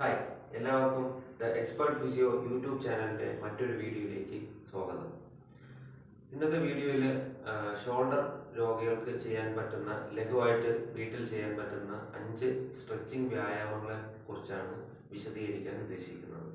Hi എല്ലാവർക്കും the expert physio YouTube ചാനലിന്റെ മറ്റൊരു വീഡിയോയിലേക്ക് സ്വാഗതം. ഇന്നത്തെ വീഡിയോയിൽ ഷോൾഡർ രോഗികൾക്ക് ചെയ്യാൻ പറ്റുന്ന ലഘുവായിട്ട് വീട്ടിൽ ചെയ്യാൻ പറ്റുന്ന അഞ്ച് സ്ട്രെച്ചിങ് വ്യായാമങ്ങളെ കുറിച്ചാണ് വിശദീകരിക്കാൻ ഉദ്ദേശിക്കുന്നത്.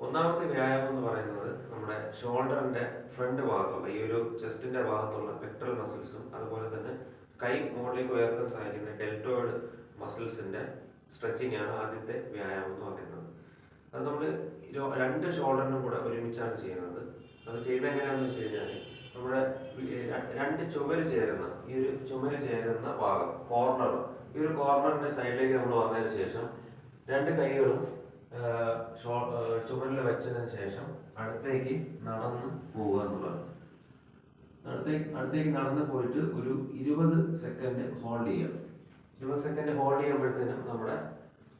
ഒന്നാമത്തെ വ്യായാമം എന്ന് പറയുന്നത് നമ്മുടെ ഷോൾഡറിന്റെ ഫ്രണ്ട് ഭാഗത്തുള്ള ഈ ഒരു ചെസ്റ്റിന്റെ ഭാഗത്തുള്ള പെക്ടറൽ മസിൽസും അതുപോലെ തന്നെ കൈ മുകളിലേക്ക് ഉയർത്താൻ സഹായിക്കുന്ന ഡെൽറ്റോയിഡ് മസിൽസിന്റെ സ്ട്രെച്ചിങ് ആണ് ആദ്യത്തെ വ്യായാമം എന്ന് പറയുന്നത്. അത് നമ്മൾ രണ്ട് ഷോൾഡറിനും കൂടെ ഒരുമിച്ചാണ് ചെയ്യുന്നത്. അത് ചെയ്തെങ്ങനെയാണെന്ന് വെച്ച് കഴിഞ്ഞാൽ നമ്മുടെ രണ്ട് ചുമര് ചേരുന്ന ഈ ഒരു ചുമര് ചേരുന്ന ഭാഗം കോർണർ ഈ ഒരു കോർണറിന്റെ സൈഡിലേക്ക് നമ്മൾ വന്നതിന് ശേഷം രണ്ട് കൈകളും ചുമരിൽ വെച്ചതിന് ശേഷം അടുത്തേക്ക് നടന്ന് പോവുക എന്നുള്ളത്. അടുത്തേക്ക് അടുത്തേക്ക് നടന്ന് പോയിട്ട് ഒരു ഇരുപത് സെക്കൻഡ് ഹോൾഡ് ചെയ്യുക. ഇരുപത് സെക്കൻഡ് ഹോൾഡ് ചെയ്യുമ്പോഴത്തേനും നമ്മുടെ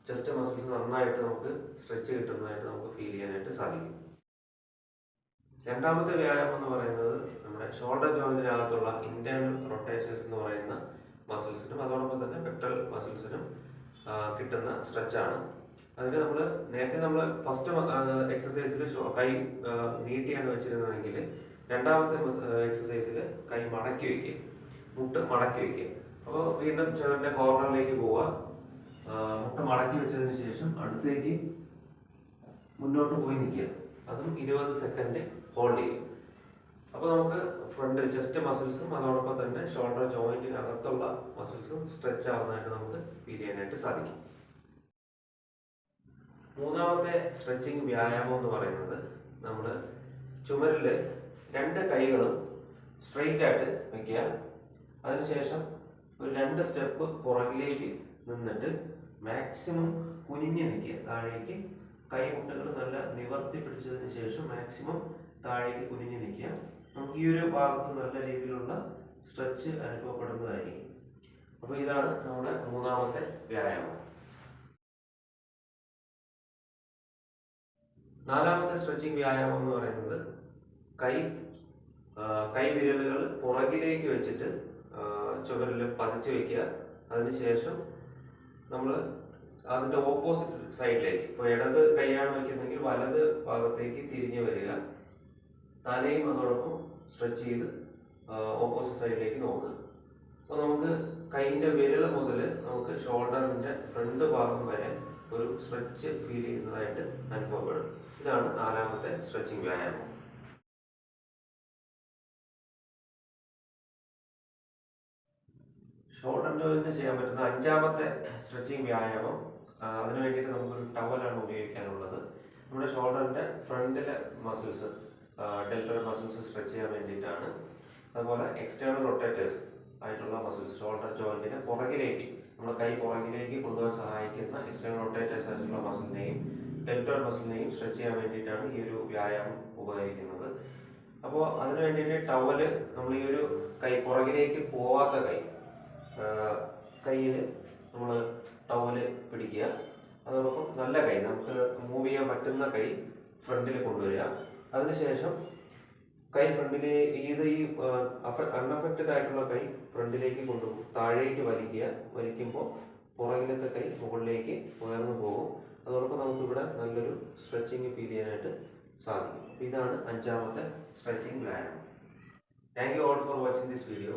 ചെസ്റ്റ് മസിൽസ് നന്നായിട്ട് നമുക്ക് സ്ട്രെച്ച് കിട്ടുന്നതായിട്ട് നമുക്ക് ഫീൽ ചെയ്യാനായിട്ട് സാധിക്കും. രണ്ടാമത്തെ വ്യായാമം എന്ന് പറയുന്നത് നമ്മുടെ ഷോൾഡർ ജോയിന്റിനകത്തുള്ള ഇന്റേണൽ റൊട്ടേഷൻസ് എന്ന് പറയുന്ന മസിൽസിനും അതോടൊപ്പം തന്നെ പെക്ടൽ മസിൽസിനും കിട്ടുന്ന സ്ട്രെച്ചാണ് അതിന് നമ്മൾ നേരത്തെ നമ്മൾ ഫസ്റ്റ് എക്സസൈസിൽ കൈ നീട്ടിയാണ് വെച്ചിരുന്നതെങ്കിൽ രണ്ടാമത്തെ എക്സസൈസിൽ കൈ മടക്കി വയ്ക്കുക മുട്ട് മടക്കി വെക്കുക. അപ്പോൾ വീണ്ടും ചെവിന്റെ കോർണറിലേക്ക് പോവുക മുട്ട മടക്കി വെച്ചതിന് ശേഷം അടുത്തേക്ക് മുന്നോട്ട് പോയി നിൽക്കുക. അതും ഇരുപത് സെക്കൻഡ് ഹോൾഡ് ചെയ്യും. അപ്പോൾ നമുക്ക് ഫ്രണ്ട് ചെസ്റ്റ് മസിൽസും അതോടൊപ്പം തന്നെ ഷോൾഡർ ജോയിന്റിനകത്തുള്ള മസിൽസും സ്ട്രെച്ച് ആവുന്നതായിട്ട് നമുക്ക് ഫീൽ ചെയ്യാനായിട്ട് സാധിക്കും. മൂന്നാമത്തെ സ്ട്രെച്ചിങ് വ്യായാമം എന്ന് പറയുന്നത് നമ്മൾ ചുമരിൽ രണ്ട് കൈകളും സ്ട്രെയിറ്റ് ആയിട്ട് വെക്കുക. അതിനുശേഷം ഒരു രണ്ട് സ്റ്റെപ്പ് പുറകിലേക്ക് നിന്നിട്ട് മാക്സിമം കുനിഞ്ഞു നിൽക്കുക. താഴേക്ക് കൈമുട്ടുകൾ നല്ല നിവർത്തി പിടിച്ചതിന് ശേഷം മാക്സിമം താഴേക്ക് കുനിഞ്ഞു നിൽക്കുക. നമുക്ക് ഈ ഒരു ഭാഗത്ത് നല്ല രീതിയിലുള്ള സ്ട്രെച്ച് അനുഭവപ്പെടുന്നതായിരിക്കും. അപ്പോൾ ഇതാണ് നമ്മുടെ മൂന്നാമത്തെ വ്യായാമം. നാലാമത്തെ സ്ട്രെച്ചിങ് വ്യായാമം എന്ന് പറയുന്നത് കൈ കൈവിരലുകൾ പുറകിലേക്ക് വെച്ചിട്ട് ചുവരിൽ പതിച്ചു വെക്കുക. അതിനുശേഷം നമ്മൾ അതിന്റെ ഓപ്പോസിറ്റ് സൈഡിലേക്ക് ഇപ്പോൾ ഇടത് കൈയാണ് വയ്ക്കുന്നതെങ്കിൽ വലത് ഭാഗത്തേക്ക് തിരിഞ്ഞു വരിക. തലയും അതോടൊപ്പം സ്ട്രെച്ച് ചെയ്ത് ഓപ്പോസിറ്റ് സൈഡിലേക്ക് നോക്കുക. അപ്പോൾ നമുക്ക് കൈയിന്റെ വിരൽ മുതൽ നമുക്ക് ഷോൾഡറിന്റെ ഫ്രണ്ട് ഭാഗം വരെ ഒരു സ്ട്രെച്ച് ഫീൽ ചെയ്യുന്നതായിട്ട് അനുഭവപ്പെടും. ഇതാണ് നാലാമത്തെ സ്ട്രെച്ചിങ് വ്യായാമം. ഷോൾഡർ ജോയിന്റിന് ചെയ്യാൻ പറ്റുന്ന അഞ്ചാമത്തെ സ്ട്രെച്ചിങ് വ്യായാമം അതിന് വേണ്ടിയിട്ട് നമുക്കൊരു ടവലാണ് ഉപയോഗിക്കാനുള്ളത്. നമ്മുടെ ഷോൾഡറിന്റെ ഫ്രണ്ടിലെ മസിൽസ് ഡെൽറ്റോയിൽ മസിൽസ് സ്ട്രെച്ച് ചെയ്യാൻ വേണ്ടിയിട്ടാണ്. അതുപോലെ എക്സ്റ്റേണൽ റൊട്ടേറ്റേഴ്സ് ആയിട്ടുള്ള മസിൽസ് ഷോൾഡർ ജോയിന്റിനെ പുറകിലേക്ക് നമ്മുടെ കൈ പുറകിലേക്ക് കൊണ്ടുപോകാൻ സഹായിക്കുന്ന എക്സ്റ്റേണൽ റൊട്ടേറ്റേഴ്സ് ആയിട്ടുള്ള മസിലിനെയും ഡെൽറ്റോയിൽ മസിലിനെയും സ്ട്രെച്ച് ചെയ്യാൻ വേണ്ടിയിട്ടാണ് ഈ ഒരു വ്യായാമം ഉപകരിക്കുന്നത്. അപ്പോൾ അതിന് വേണ്ടിയിട്ട് ടവൽ നമ്മൾ ഈ ഒരു കൈ പുറകിലേക്ക് പോവാത്ത കൈ കയ്യിൽ നമ്മൾ ടവൽ പിടിക്കുക. അതോടൊപ്പം നല്ല കൈ നമുക്ക് മൂവ് ചെയ്യാൻ പറ്റുന്ന കൈ ഫ്രണ്ടിൽ കൊണ്ടുവരിക. അതിനുശേഷം കൈ ഫ്രണ്ടിലെ ഇത് ഈ അൺഅഫക്റ്റഡ് ആയിട്ടുള്ള കൈ ഫ്രണ്ടിലേക്ക് കൊണ്ടുപോകും താഴേക്ക് വലിക്കുക. വലിക്കുമ്പോൾ പുറകിലത്തെ കൈ മുകളിലേക്ക് ഉയർന്നു പോകും. അതോടൊപ്പം നമുക്കിവിടെ നല്ലൊരു സ്ട്രെച്ചിങ് ഫീൽ ചെയ്യാനായിട്ട് സാധിക്കും. ഇതാണ് അഞ്ചാമത്തെ സ്ട്രെച്ചിങ് വ്യായാമം. Thank you all for watching this video